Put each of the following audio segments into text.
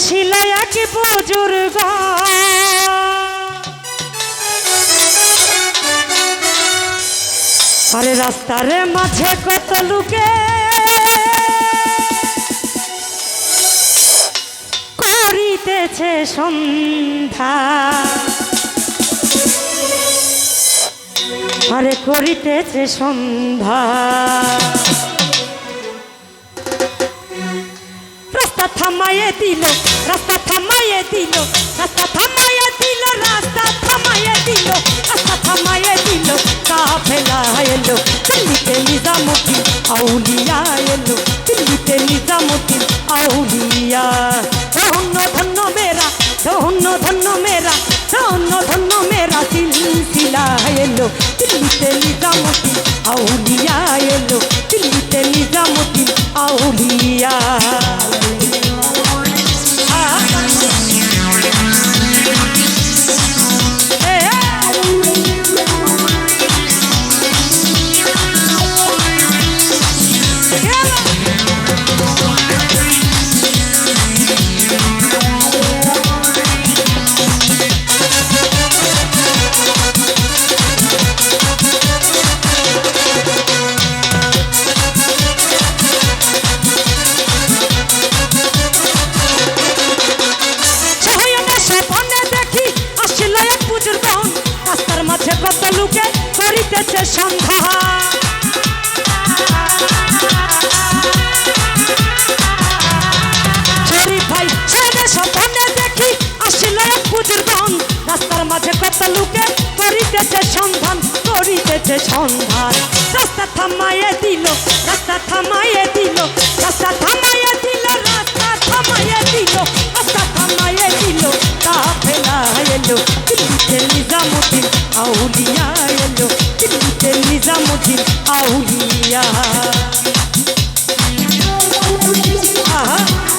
আসিল এক বুজুর্গ আরে রাস্তার মাঝে কত লুকে করিতেছে সন্ধ্যা। আরে করিতেছে সন্ধ্যা। রাস্তা থামাইয়ে দিল, রাস্তা থামাইয়ে দিল, রাস্তা থামাইয়ে দিল, রাস্তা থামাইয়ে দিল, রাস্তা থামাইয়ে দিল, কাফেলা এলো, দিল্লিতে নিজামুদ্দিন আউলিয়া এলো, দিল্লিতে নিজামুদ্দিন আউলিয়া। ধন্য ধন্য মেরা ধন্য ধন্য মেরা ধন্য ধন্য মেরা সিলসিলা এলো, দিল্লিতে নিজামুদ্দিন আউলিয়া এলো, দিল্লিতে নিজামুদ্দিন আউলিয়া। লোকে করিতেছে সন্ধ্যা। ভাই সহায়তা স্বপনে দেখি আসিল এক পুজোর বন রাস্তার মাঝে কত লোকে করিতেছে সন্ধান করিতেছে সন্ধান। রাস্তা থামাইয়ে দিল, রাস্তা থামাইয়ে দিল, রাস্তা থামাইয়ে দিল, রাস্তা থামাইয়ে দিল, রাস্তা থামাইয়ে দিল। কাফেলা এলো, দিল্লিতে নিজামুদ্দিন, আউলিয়া নিজামুদ্দিন আউলিয়া আহা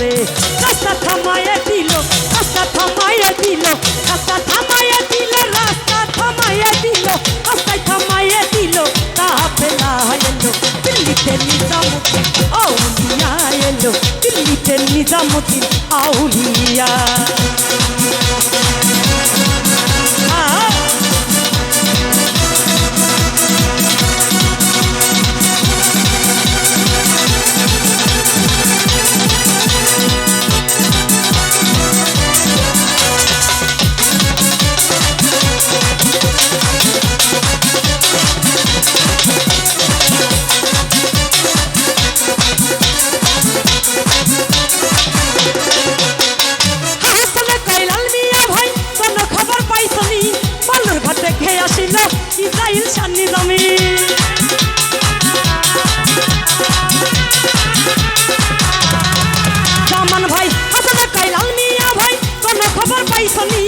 মাঝারে রাস্তা থামাইয়ে দিল, রাস্তা থামাইয়ে দিল, রাস্তা থামাইয়ে দিল, রাস্তা থামাইয়ে দিল, রাস্তায় থামাইয়ে দিল কাফেলা এলো, দিল্লিতে নিজামুদ্দিন, আউলিয়া এলো, দিল্লিতে নিজামুদ্দিন, আউলিয়া। আসিল ইসরাইল সান্নি জমি জামান ভাই, হাসনে কইলাল মিয়া ভাই কোন খবর পাইছনি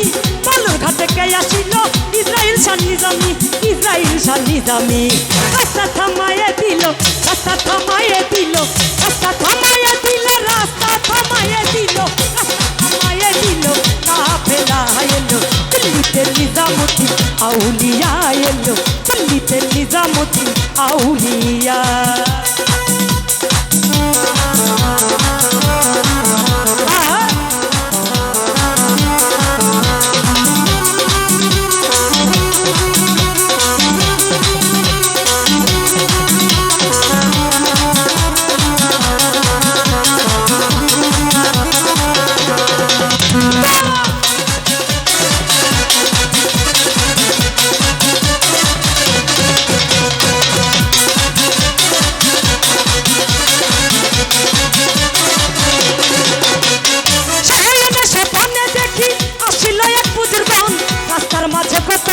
বালুর ঘাটে খেয়ে আসিল? ইসরাইল সান্নি জমি ইসরাইল সান্নি জমি রাস্তা থামায়ে দিল, রাস্তা থামায়ে দিল, রাস্তা থামায়ে দিল, রাস্তা থামায়ে দিল, রাস্তা থামায়ে দিল কাফেলা এলো দিল্লিতে নিজামুদ্দিন আউলিয়া এলো দিল্লিতে নিজামুদ্দিন আউলিয়া।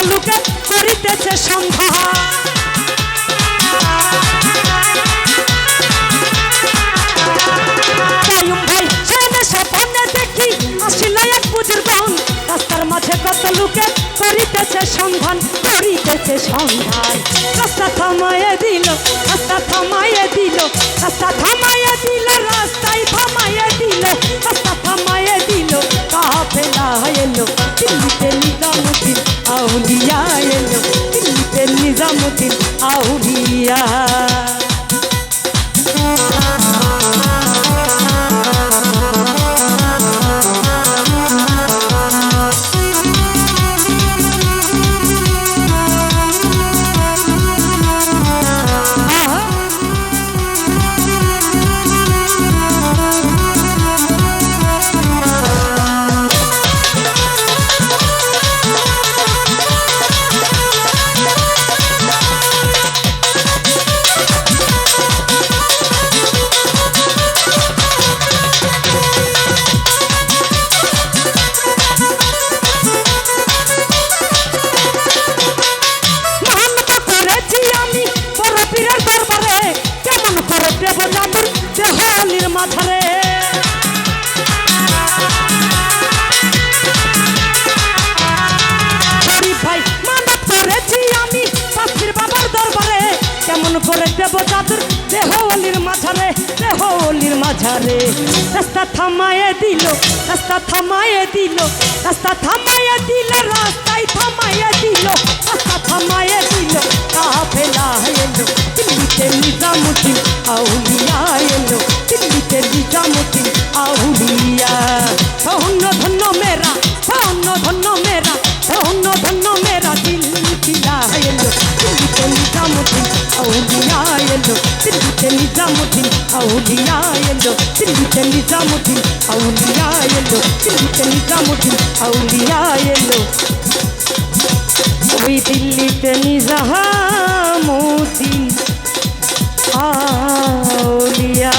লোকে করিতেছে সন্ধ্যা কত লোকে করিতেছে সন্ধান করিতেছে সন্ধান। রাস্তা থামাইয়া দিল, রাস্তা থামাইয়া দিল, রাস্তা থামাইয়া দিল। আউলিয়া মাঝারে। রাস্তা থামায় দিল, রাস্তা থামায় দিল, রাস্তা থামায় দিল রাস্তায় থামায় দিল, রাস্তা থামায় দিল, কাফেলা এলো, দিল্লিতে নিজামুদ্দিন, আউলিয়া এলো, দিল্লিতে নিজামুদ্দিন, আউলিয়া নিজামুদ্দিন আউলিয়া এলো দিল্লিতে নিজামুদ্দিন আউলিয়া এলো দিল্লিতে নিজামুদ্দিন আউলিয়া এলো ওই দিল্লিতে নিজামুদ্দিন আউলিয়া